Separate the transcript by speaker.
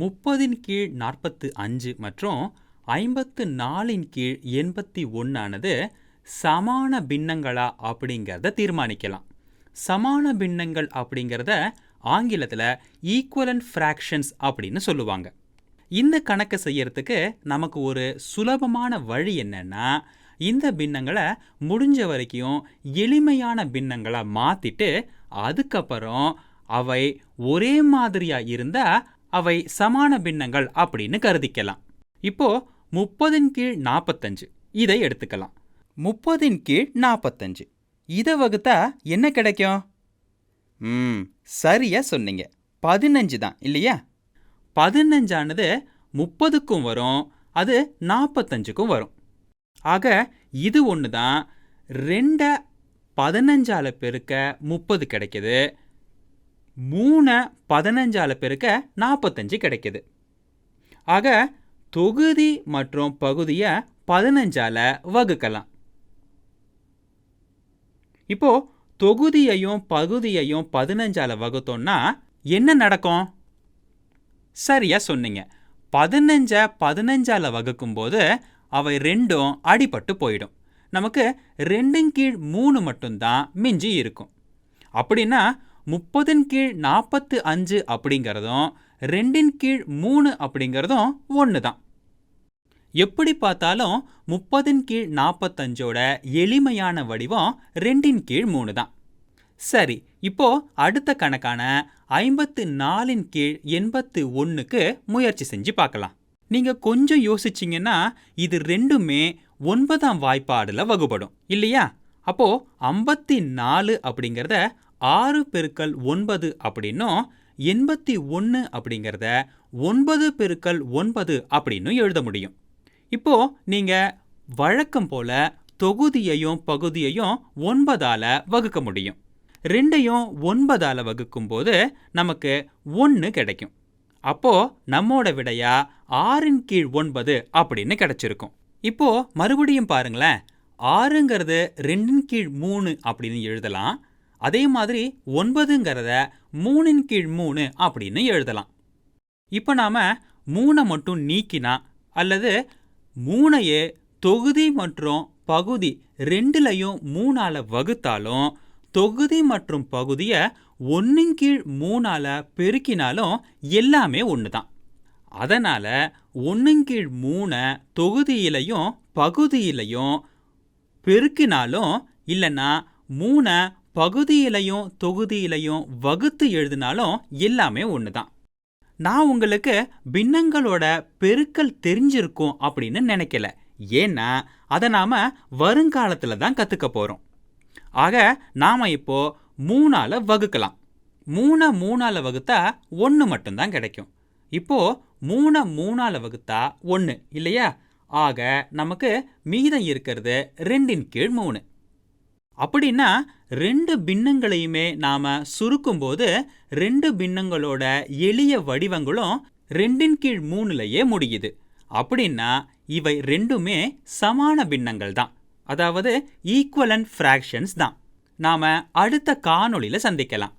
Speaker 1: முப்பதின் கீழ் நாற்பத்து அஞ்சு மற்றும் ஐம்பத்து நாலின் கீழ் எண்பத்தி ஒன்றானது சமான பின்னங்களா அப்படிங்கிறத தீர்மானிக்கலாம். சமான பின்னங்கள் அப்படிங்கிறத ஆங்கிலத்தில் ஈக்குவலன்ட் ஃப்ராக்ஷன்ஸ் அப்படின்னு சொல்லுவாங்க. இந்த கணக்கு செய்யறதுக்கு நமக்கு ஒரு சுலபமான வழி என்னென்னா இந்த பின்னங்களை முடிஞ்ச வரைக்கும் எளிமையான பின்னங்களாக மாற்றிட்டு அதுக்கப்புறம் அவை ஒரே மாதிரியாக இருந்தால் அவை சமான பின்னங்கள் அப்படின்னு கருதிக்கலாம். இப்போ முப்பதின் கீழ் நாற்பத்தஞ்சு இதை எடுத்துக்கலாம். முப்பதின் கீழ் நாற்பத்தஞ்சு இதை வகுத்தா என்ன கிடைக்கும்? ம் சரியா சொன்னீங்க. பதினஞ்சு தான் இல்லையா? பதினஞ்சானது முப்பதுக்கும் வரும் அது நாற்பத்தஞ்சுக்கும் வரும். ஆக இது ஒன்று தான் ரெண்டை பதினஞ்சால பெருக்க முப்பது கிடைக்குது. மூணை பதினஞ்சால பெருக்க நாற்பத்தஞ்சு கிடைக்குது. ஆக தொகுதி மற்றும் பகுதியை பதினஞ்சால வகுக்கலாம். இப்போ தொகுதியையும் பகுதியையும் பதினஞ்சால வகுத்தோம்னா என்ன நடக்கும்? சரியா சொன்னீங்க. பதினஞ்ச பதினஞ்சால வகுக்கும்போது அவை ரெண்டும் அடிபட்டு போயிடும். நமக்கு ரெண்டும் கீழ் மூணு மட்டும்தான் மிஞ்சி இருக்கும். அப்படின்னா முப்பதின் கீழ் நாற்பத்து அஞ்சு அப்படிங்கிறதும் ரெண்டின் கீழ் மூணு அப்படிங்கிறதும் ஒன்று தான் எப்படி பார்த்தாலும் முப்பதின் கீழ் நாற்பத்தஞ்சோட எளிமையான வடிவம் ரெண்டின் கீழ் மூணு தான் சரி இப்போ அடுத்த கணக்கான ஐம்பத்து நாலின் கீழ் எண்பத்து ஒன்றுக்கு முயற்சி செஞ்சு பார்க்கலாம். நீங்க கொஞ்சம் யோசிச்சிங்கன்னா இது ரெண்டுமே ஒன்பதாம் வாய்ப்பாடில் வகுபடும் இல்லையா? அப்போ ஐம்பத்தி நாலு அப்படிங்கிறத ஆறு பெருக்கல் ஒன்பது அப்படின்னும் எண்பத்தி ஒன்று அப்படிங்கிறத ஒன்பது பெருக்கல் ஒன்பது அப்படின்னும் எழுத முடியும். இப்போ நீங்கள் வழக்கம் போல் தொகுதியையும் பகுதியையும் ஒன்பதால் வகுக்க முடியும். ரெண்டையும் ஒன்பதால் வகுக்கும்போது நமக்கு ஒன்று கிடைக்கும். அப்போ நம்மோட விடையா ஆறின் கீழ் ஒன்பது அப்படின்னு கிடைச்சிருக்கும். இப்போது மறுபடியும் பாருங்களேன். ஆறுங்கிறது ரெண்டின் கீழ் மூணு அப்படின்னு எழுதலாம். அதே மாதிரி ஒன்பதுங்கிறத மூணின் கீழ் மூணு அப்படின்னு எழுதலாம். இப்போ நாம் மூணை மட்டும் நீக்கினா அல்லது மூணையே தொகுதி மற்றும் பகுதி ரெண்டுலையும் மூணால வகுத்தாலும் தொகுதி மற்றும் பகுதியை ஒன்றின் கீழ் மூணால பெருக்கினாலும் எல்லாமே ஒன்று தான் அதனால் ஒன்றின் கீழ் மூணை தொகுதியிலையும் பகுதியிலையும் பெருக்கினாலும் இல்லைன்னா மூணை பகுதியிலையும் தொகுதியிலையும் வகுத்து எழுதினாலும் எல்லாமே ஒன்று தான் நான் உங்களுக்கு பின்னங்களோட பெருக்கல் தெரிஞ்சிருக்கும் அப்படின்னு நினைக்கல. ஏன்னா அதை நாம் வருங்காலத்தில் தான் கற்றுக்க போகிறோம் ஆக நாம் இப்போது மூணால் வகுக்கலாம். மூணை மூணால் வகுத்தா ஒன்று மட்டும்தான் கிடைக்கும். இப்போது மூணை மூணால் வகுத்தா ஒன்று இல்லையா? ஆக நமக்கு மீதம் இருக்கிறது ரெண்டின் கீழ் மூணு. அப்படின்னா ரெண்டு பின்னங்களையுமே நாம சுருக்கும்போது ரெண்டு பின்னங்களோட எளிய வடிவங்களும் ரெண்டின் கீழ் மூணுலயே முடியுது. அப்படின்னா இவை ரெண்டுமே சமான பின்னங்கள் தான் அதாவது ஈக்குவலன் ஃப்ராக்ஷன்ஸ் தான். நாம அடுத்த காணொளியில் சந்திக்கலாம்.